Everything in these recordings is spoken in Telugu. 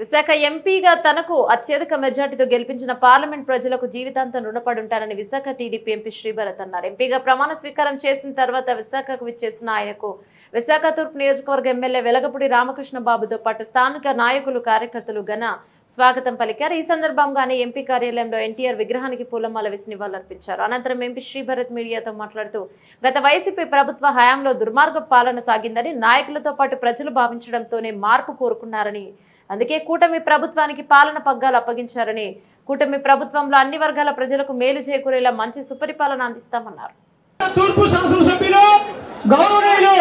విశాఖ ఎంపీగా తనకు అత్యధిక మెజార్టీతో గెలిపించిన పార్లమెంట్ ప్రజలకు జీవితాంతం రుణపడి ఉంటారని విశాఖ టీడీపీ ఎంపీ శ్రీభరత్ అన్నారు. ఎంపీగా ప్రమాణ స్వీకారం చేసిన తర్వాత విశాఖకు విచ్చేసిన ఆయనకు విశాఖ తూర్పు నియోజకవర్గ ఎమ్మెల్యే వెలగపూడి రామకృష్ణ బాబుతో పాటు స్థానిక నాయకులు కార్యకర్తలు ఘన స్వాగతం పలికారు. ఈ సందర్భంగానే ఎంపీ కార్యాలయంలో ఎన్టీఆర్ విగ్రహానికి పూలమాల వేసి నివాళులర్పించారు. అనంతరం ఎంపీ శ్రీభరత్ మీడియాతో మాట్లాడుతూ గత వైసీపీ ప్రభుత్వ హయాంలో దుర్మార్గ పాలన సాగిందని నాయకులతో పాటు ప్రజలు భావించడంతోనే మార్పు కోరుకున్నారని అందుకే కూటమి ప్రభుత్వానికి పాలన పగ్గాలు అప్పగించారని కూటమి ప్రభుత్వంలో అన్ని వర్గాల ప్రజలకు మేలు చేకూరేలా మంచి సుపరిపాలన అందిస్తామన్నారు. తూర్పు శాసనసభ్యులు గౌరవనీయులు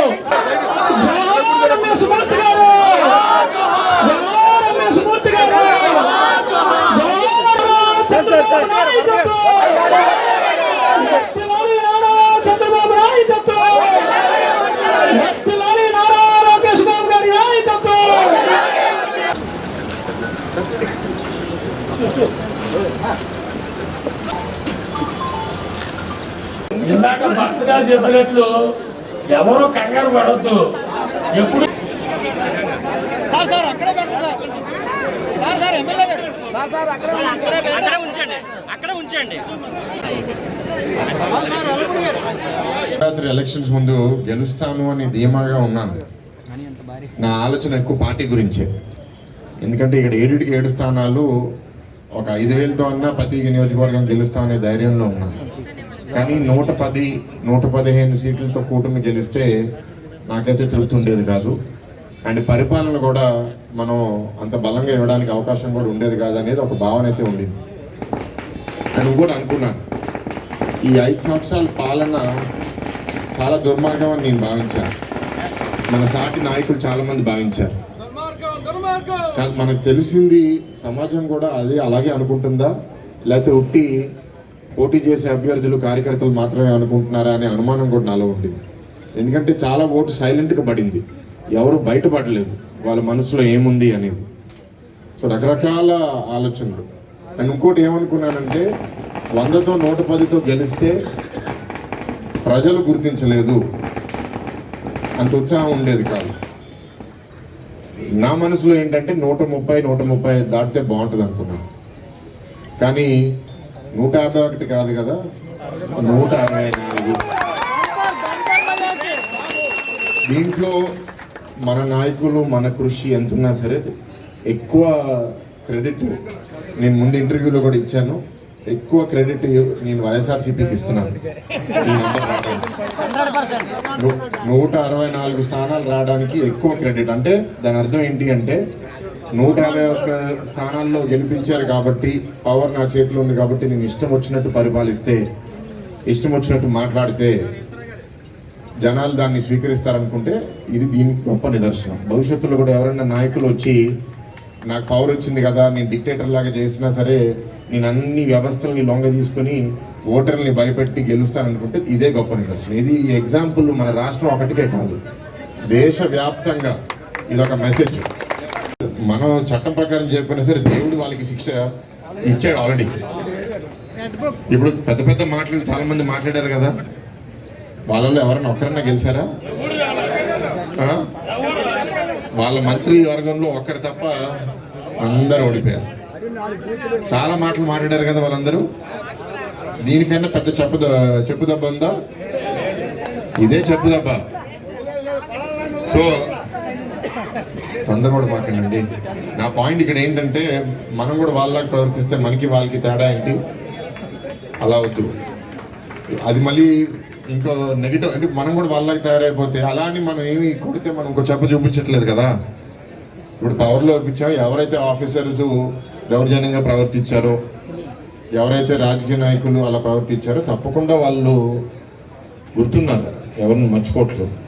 ఇందాక భక్తుగా చెప్పినట్లు ఎవరు కంగారు పడద్దు. ఎప్పుడు సార్ సార్ అక్కడే పెట్టండి సార్. సార్ సార్ ఎమ్మెల్యే గారు. సార్ సార్ అక్కడే అక్కడే ఉంచండి. అక్కడే ఉంచండి. రాత్రి ఎలక్షన్స్ ముందు గెలుస్తాను అని ధీమాగా ఉన్నాను. నా ఆలోచన ఎక్కువ పార్టీ గురించే. ఎందుకంటే ఇక్కడ ఏడుకి ఏడు స్థానాలు ఒక ఐదు వేలతో అన్నా ప్రతి నియోజకవర్గం గెలుస్తా అనే ధైర్యంలో ఉన్నాను. కానీ నూట పది నూట పదిహేను సీట్లతో కూటమి గెలిస్తే నాకైతే తృప్తి ఉండేది కాదు. అండ్ పరిపాలన కూడా మనం అంత బలంగా ఇవ్వడానికి అవకాశం కూడా ఉండేది కాదు అనేది ఒక భావన అయితే ఉండింది. అండ్ ఇంకోటి అనుకున్నాను. ఈ ఐదు సంవత్సరాల పాలన చాలా దుర్మార్గం అని నేను భావించాను. మన సాటి నాయకులు చాలామంది భావించారు. కానీ మనకు తెలిసింది సమాజం కూడా అది అలాగే అనుకుంటుందా? లేకపోతే ఉట్టి పోటీ చేసే అభ్యర్థులు కార్యకర్తలు మాత్రమే అనుకుంటున్నారా అనే అనుమానం కూడా నాలో ఉండింది. ఎందుకంటే చాలా ఓటు సైలెంట్గా పడింది. ఎవరు బయటపడలేదు. వాళ్ళ మనసులో ఏముంది అనేది. సో రకరకాల ఆలోచనలు. అండ్ ఇంకోటి ఏమనుకున్నానంటే వందతో నూట పదితో గెలిస్తే ప్రజలు గుర్తించలేదు. అంత ఉత్సాహం ఉండేది కాదు. నా మనసులో ఏంటంటే నూట ముప్పై నూట ముప్పై దాటితే బాగుంటుంది అనుకున్నాను. కానీ నూట యాభై ఒకటి కాదు కదా? నూట అరవై నాలుగు. దీంట్లో మన నాయకులు మన కృషి ఎంతున్నా సరే ఎక్కువ క్రెడిట్ నేను ముందు ఇంటర్వ్యూలో కూడా ఇచ్చాను. ఎక్కువ క్రెడిట్ నేను వైఎస్ఆర్సీపీకి ఇస్తున్నాను. నూట అరవై నాలుగు స్థానాలు రావడానికి ఎక్కువ క్రెడిట్. అంటే దాని అర్థం ఏంటి అంటే నూట యాభై ఒక్క స్థానాల్లో గెలిపించారు కాబట్టి పవర్ నా చేతిలో ఉంది కాబట్టి నేను ఇష్టం వచ్చినట్టు పరిపాలిస్తే ఇష్టం వచ్చినట్టు మాట్లాడితే జనాలు దాన్ని స్వీకరిస్తారనుకుంటే ఇది దీనికి గొప్ప నిదర్శనం. భవిష్యత్తులో కూడా ఎవరైనా నాయకులు వచ్చి నాకు పవర్ వచ్చింది కదా నేను డిక్టేటర్ లాగా చేసినా సరే నేను అన్ని వ్యవస్థల్ని లొంగ తీసుకొని ఓటర్ని భయపెట్టి గెలుస్తాననుకుంటే ఇదే గొప్ప నిదర్శనం. ఇది ఎగ్జాంపుల్ మన రాష్ట్రం ఒకటికే కాదు. దేశవ్యాప్తంగా ఇది ఒక మెసేజ్ మనం చట్టం ప్రకారం చెప్పినా సరే దేవుడు వాళ్ళకి శిక్ష ఇచ్చాడు ఆల్రెడీ ఇప్పుడు పెద్ద పెద్ద మాటలు చాలా మంది మాట్లాడారు కదా. వాళ్ళలో ఎవరైనా ఒక్కరన్నా గెలిచారా? వాళ్ళ మంత్రి వర్గంలో ఒక్కరు తప్ప అందరు ఓడిపోయారు. చాలా మాటలు మాట్లాడారు కదా వాళ్ళందరూ. దీనికన్నా పెద్ద చెప్పు చెప్పుదబ్బ ఉందా? ఇదే చెప్పుదెబ్బ సో తొందర కూడా మాకండి నా పాయింట్ ఇక్కడ ఏంటంటే మనం కూడా వాళ్ళకి ప్రవర్తిస్తే మనకి వాళ్ళకి తేడా ఏంటి? అలా వద్దు. అది మళ్ళీ ఇంకో నెగిటివ్ అంటే మనం కూడా వాళ్ళకి తయారైపోతే అలా అని మనం ఏమి కొడితే మనం ఇంకో చెప్ప చూపించట్లేదు కదా. ఇప్పుడు పవర్లో ఇప్పించాం ఎవరైతే ఆఫీసర్స్ దౌర్జన్యంగా ప్రవర్తించారో ఎవరైతే రాజకీయ నాయకులు అలా ప్రవర్తించారో తప్పకుండా వాళ్ళు గుర్తున్నారు. ఎవరిని మర్చిపోవట్లేదు.